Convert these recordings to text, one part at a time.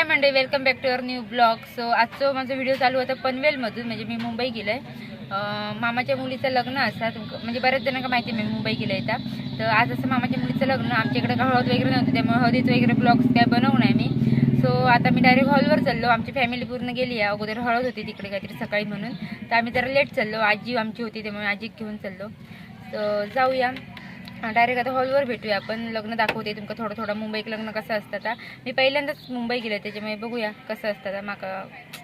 काय मंडळी? Welcome back to your new blog so आजचं माझं व्हिडिओ चालू होता पनवेलमधून. म्हणजे मी मुंबई गेलं. आहे मामाच्या मुलीचं लग्न असतात म्हणजे बऱ्याच जणांना माहिती आहे मी मुंबई गेलं येतात तर आज असं मामाच्या मुलीचं लग्न आमच्या इकडे हळद वगैरे नव्हतं त्यामुळे हळदीत वगैरे ब्लॉग्स काय बनवू नाही मी. सो आता मी डायरेक्ट हॉलवर चाललो. आमची फॅमिली पूर्ण गेली आहे. अगोदर हळद होती तिकडे काहीतरी सकाळी म्हणून. तर आम्ही जरा लेट चाललो. आजी आमची होती त्यामुळे आजी घेऊन चाललो. तर जाऊया. डायरेक्ट आता हॉलवर भेटूया. आपण लग्न दाखवते तुमका थोडं थोडं मुंबईक लग्न कसं असतं मी पहिल्यांदाच मुंबई गेले त्याच्यामुळे बघूया कसं असतं माका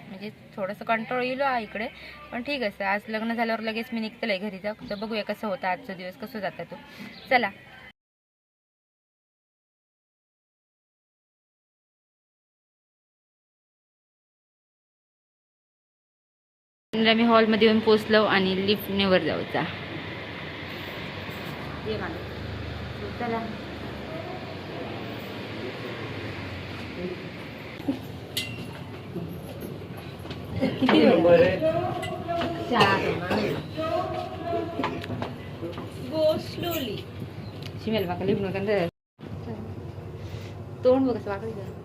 म्हणजे थोडंसं कंट्रोल येलो आहे इकडे. पण ठीक असतं आज लग्न झाल्यावर लगेच मी निघतलंय घरी. जाऊ तर बघूया कसं होतं आजचा दिवस कसं जाता तो. चला. म्हणजे मी हॉलमध्ये येऊन पोचलो आणि लिफ्टने वर जाऊचा. ये मागे. चला किती वेळ चार शिमेल बाका लिफ्ट नका तोंड बघ कसं वाकायचं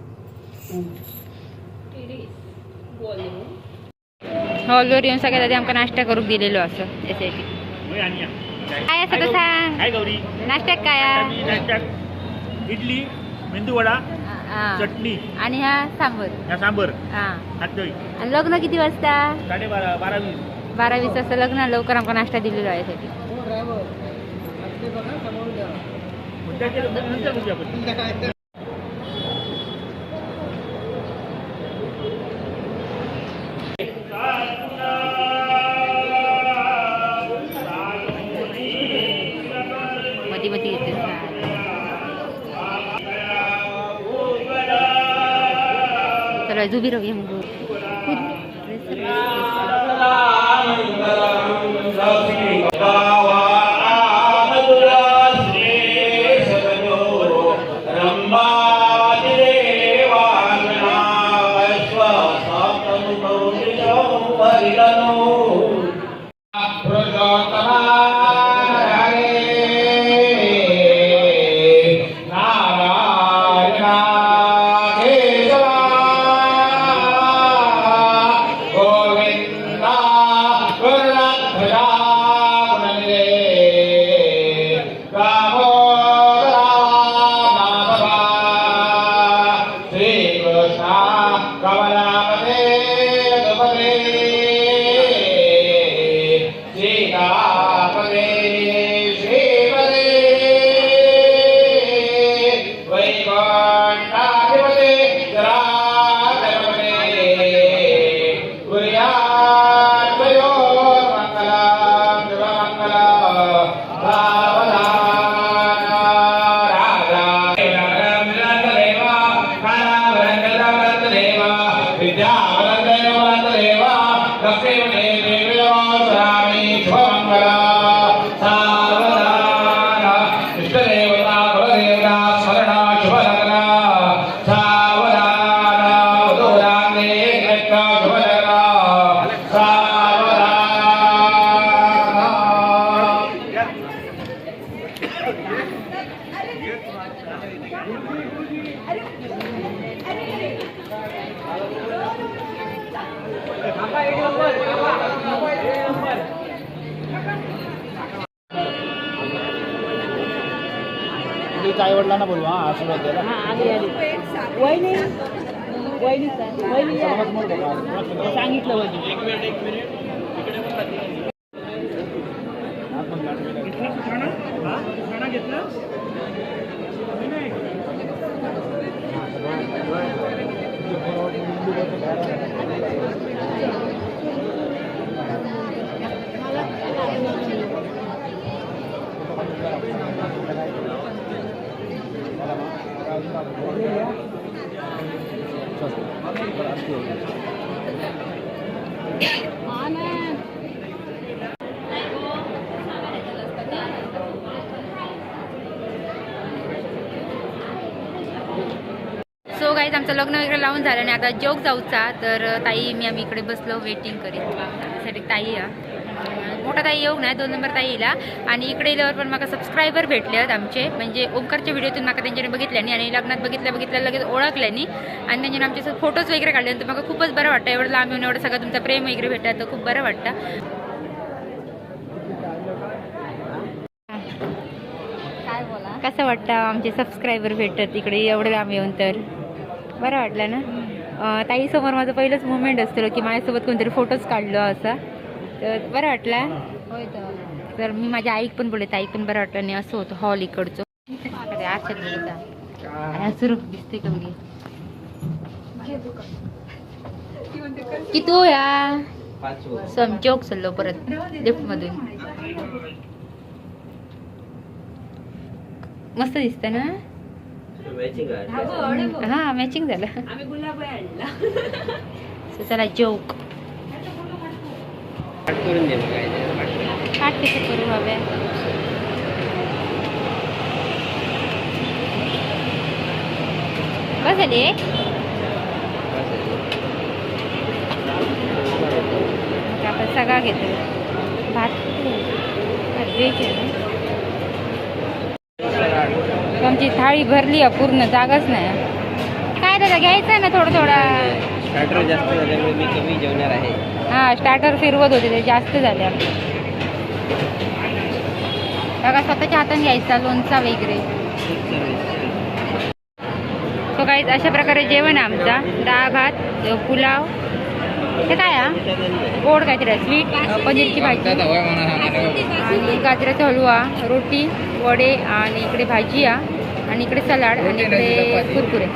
हॉलवर येऊन सगळ्यात आधी आमका नाश्ता करूक दिलेलो असं यासाठी काय? असं तर सांग काय गौरी? नाश्त्यात काय आहे? नाश्त्यात इडली मेंदू वडा हा. चटणी. आणि हा सांबर. या सांबर. हा. आणि लग्न किती वाजता? साडेबारा बारा वीस बारा वीस वाजता लग्न लवकर आमका नाश्ता दिलेला आहे नंतर आपण. मध्ये येते चला जुबी मग Trabalhar. आई वडिलांना बोलवा हा आशीर्वाद द्यायला सांगितलं घेतलं? सो गाईज आमचं लग्न वगैरे लावून झालं आणि आता जोग जाऊचा तर ताई मी आम्ही इकडे बसलो वेटिंग करीत. साठी ताई या. मोठा ताई येऊ ना दोन नंबर ताईला आणि इकडे येल्यावर पण मला सबस्क्रायबर भेटले आहेत आमचे. म्हणजे ओमकारच्या व्हिडिओतून मला त्यांच्याने बघितल्यानी आणि लग्नात बघितल्या बघितल्या लगेच ओळखल्यानी. आणि त्यांच्याने आमचे फोटोज वगैरे काढले. तर मला खूपच बरं वाटतं. एवढं लांब येऊन एवढं सगळं तुमचं प्रेम वगैरे भेटलं तर खूप बरं वाटतं. काय बोला? कसं वाटतं आमचे सबस्क्रायबर भेटतात इकडे एवढं लांब येऊन तर? बरं वाटलं ना? ताईसमोर माझं पहिलंच मुवमेंट असतं की माझ्यासोबत कोणतरी फोटोज काढलो असा. तर बरं वाटलं. होय तर मी माझ्या आईक पण बोलले ताईक पण बरं वाटलं नाही असं होतं हॉल इकडचं. आरशात दिसते का बघी? की तू या? समचोक चाललो परत लिफ्ट मधून. मस्त दिसत ना? हा मॅचिंग झालं. चला जोक करून दे मग काट कसं करू हव्या बस झाले? मग आपण सगळा घेतो. भात आमची थाळी भरली आहे पूर्ण जागाच नाही. काय दादा घ्यायचं ना थोडं थोडा? स्टार्टर जास्त झाल्यामुळे मी कमी जेवणार आहे. हा स्टार्टर फिरवत होते ते जास्त झाले आपले. बघा स्वतःच्या हाताने घ्यायचा लोणचा वगैरे. तो काही अशा प्रकारे जेवण आहे आमचा. डाळ भात पुलाव. ते काय गोड काहीतरी स्वीट पनीरची भाजी. आणि गाजराचा हलवा रोटी वडे आणि इकडे भाजी आणि इकडे सलाड आणि इकडे कुरकुरे.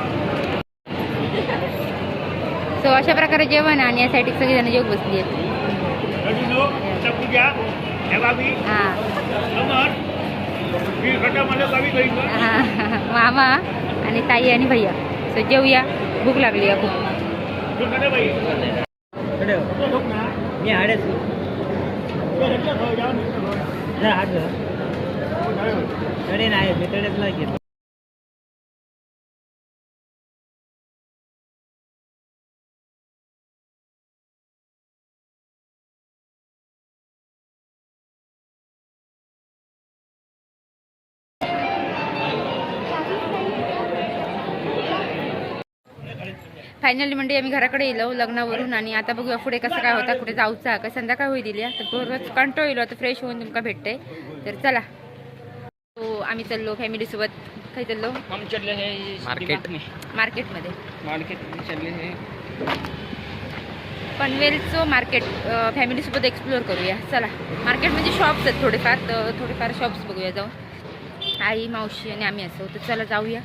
सो अशा प्रकारे जेवण आणि यासाठी सगळेजण जेव बसली. आहेत हां हां. मामा आणि ताई आणि भैया. सो जेवूया भूक लागली आहे खूप मी हाडच. कडे नाही. मी कडेच नाही फायनली म्हणजे आम्ही घराकडे येलो लग्नावरून आणि आता बघूया पुढे कसं काय होता कुठे जाऊचा का संध्याकाळ होई दिली तर परत कंट्रोल येलो आता फ्रेश होऊन तुमका भेटते. तर चला. तो आम्ही चाललो फॅमिलीसोबत काही चाललो? हे मार्केट मार्केटमध्ये मार्केट चले हे. पनवेलचं मार्केट फॅमिलीसोबत एक्सप्लोअर करूया. चला. मार्केट म्हणजे शॉप्स आहेत थोडेफार तर थोडेफार शॉप्स बघूया जाऊन. आई मावशी आणि आम्ही असो तर चला जाऊया.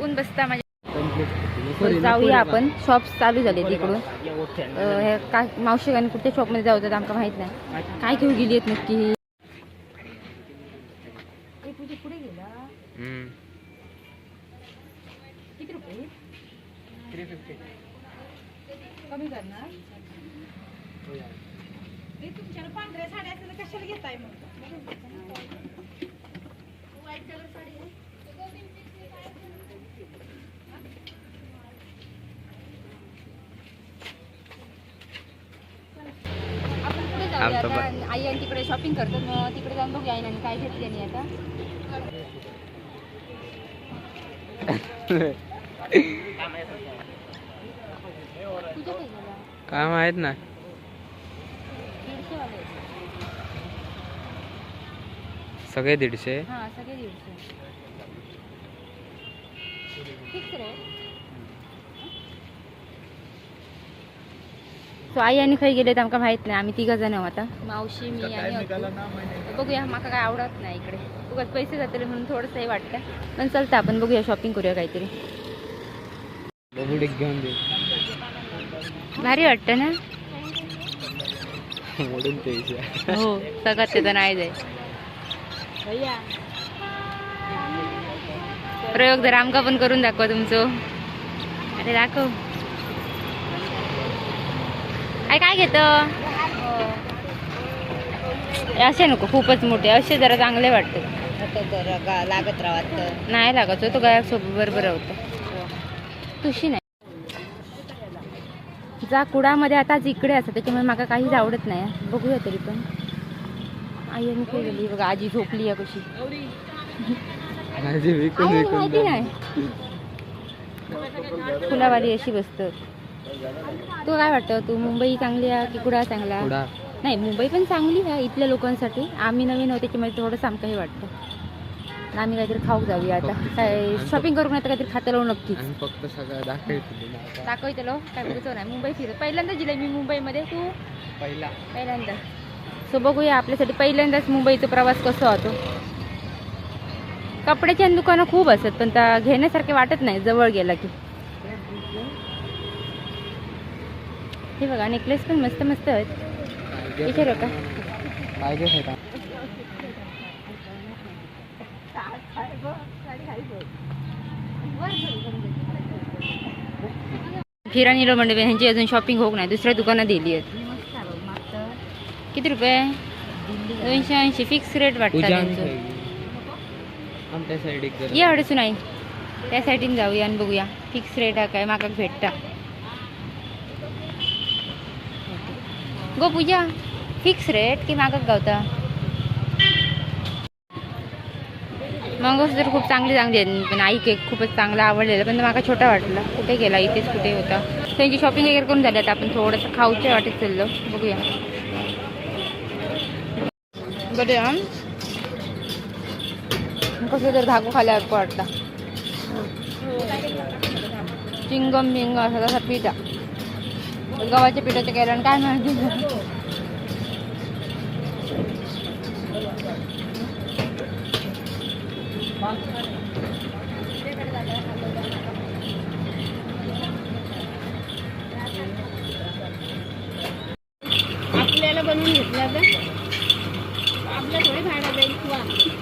ऊन बसता माझ्या जाऊया आपण. शॉप्स चालू झाले तिकडून हे काय मावशी आणि कुठच्या शॉपमध्ये जाऊ तर आमका माहीत नाही. काय घेऊ गेली आहेत नक्की ही? पुढे गेला? किती रुपये? कमी करणार? आपण पुढे आता आई आणि तिकडे शॉपिंग करतो मग तिकडे जाऊन बघूया आईने काय घेतले नाही आता. तुझ्या काय माहीत ना दीडशे वाले सगळे दीडशे? हां सगळे दीडशे. फिक्स रे. सो आई आणि खंय गेले तर आमका माहीत नाही. आम्ही तिघं जण आहोत आता. मावशी मी आणि. तर बघूया माका काय आवडत नाही इकडे. उगाच पैसे जातले म्हणून थोडंसं हे वाटतं. पण चलतं आपण बघूया शॉपिंग करूया काहीतरी. भारी वाटतं ना? हो सगळ्यात त्याचं नाही जाय. प्रयोग जर आमका पण करून दाखवा तुमचं. अरे दाखव. काय काय घेत? असे नको खूपच मोठे. असे जरा चांगले वाटते लागत राहत नाही लागत तो गायक सोबत बरोबर होतं. तुशी नाही. जा कुडामध्ये आता इकडे असं त्याच्यामुळे मला काहीच आवडत नाही. बघूया तरी पण. आई आणि काय गेली बघा आजी झोपली आहे कशी. माहिती नाही फुलावाली अशी बसत. तू काय वाटतं? तू मुंबई चांगली आहे की कुडा चांगला पुढा नाही मुंबई पण चांगली आहे इथल्या लोकांसाठी. आम्ही नवीन होते त्याच्यामुळे थोडंसं आमचं हे वाटतं. आणि आम्ही काहीतरी खाऊ जाऊया आता. काय शॉपिंग करून आता काहीतरी खातं लावू नक्कीच. आणि फक्त सगळं दाखवतो दाखवते लो. काय बघतो नाही मुंबई फिरत. पहिल्यांदा जिल्हा मी मुंबईमध्ये. तू? पहिला. पहिल्यांदा. सो बघूया आपल्यासाठी पहिल्यांदाच मुंबईचा प्रवास कसा होतो. कपड्याची आणि दुकानं खूप असतात पण त्या घेण्यासारखे वाटत नाही जवळ गेला की. हे बघा नेकलेस पण मस्त मस्त आहेत. विचारू का? पाहिजे होता. फिरा निलो म्हणजे ह्यांची अजून शॉपिंग होऊ नाही दुसऱ्या दुकानात दिली आहेत. किती रुपये? दोनशे ऐंशी. फिक्स रेट वाटतं या अडचण नाही त्या साईडीन जाऊया आणि बघूया. फिक्स रेट हा काय? माका भेटता. गो पूजा फिक्स रेट की मागच गावता. मंगळसूत्र खूप चांगली चांगली पण आई केक खूपच चांगला आवडलेला पण मला छोटा वाटला. कुठे गेला? इथेच कुठे होता? त्यांची शॉपिंग वगैरे करून झाली आता आपण थोडंसं खाऊच्या वाटेत चाललो. बघूया. बरं कसं तर धागो खाल्यावर वाटता. चिंगम बिंग असा तसा पिठा. गव्हाच्या पिठाचं केल्यानं काय माहिती आपल्याला बनवून घेतलं तर आपल्या थोडी भाडं जाईल किंवा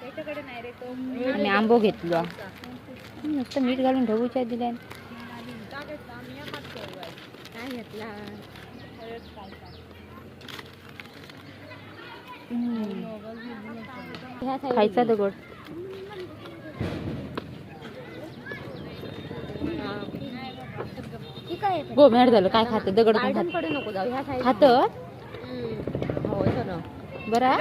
आम्ही आंबो घेतलो. नुसतं मीठ घालून ढबूच्या दिल्या. काय घेतला. खायचा दगड ही काय गो मॅड झालं. काय खातं? दगड खात? कडे नको जाऊ. ह्या साईड खात? हो बरं.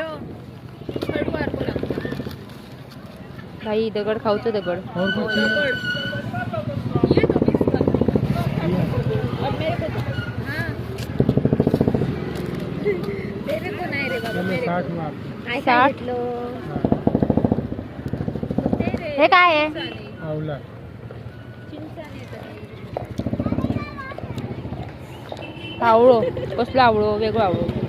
भाई दगड खाऊचं दगड. साठ. हे काय आहे? आवळो कसलं आवळो? वेगळं आवळो.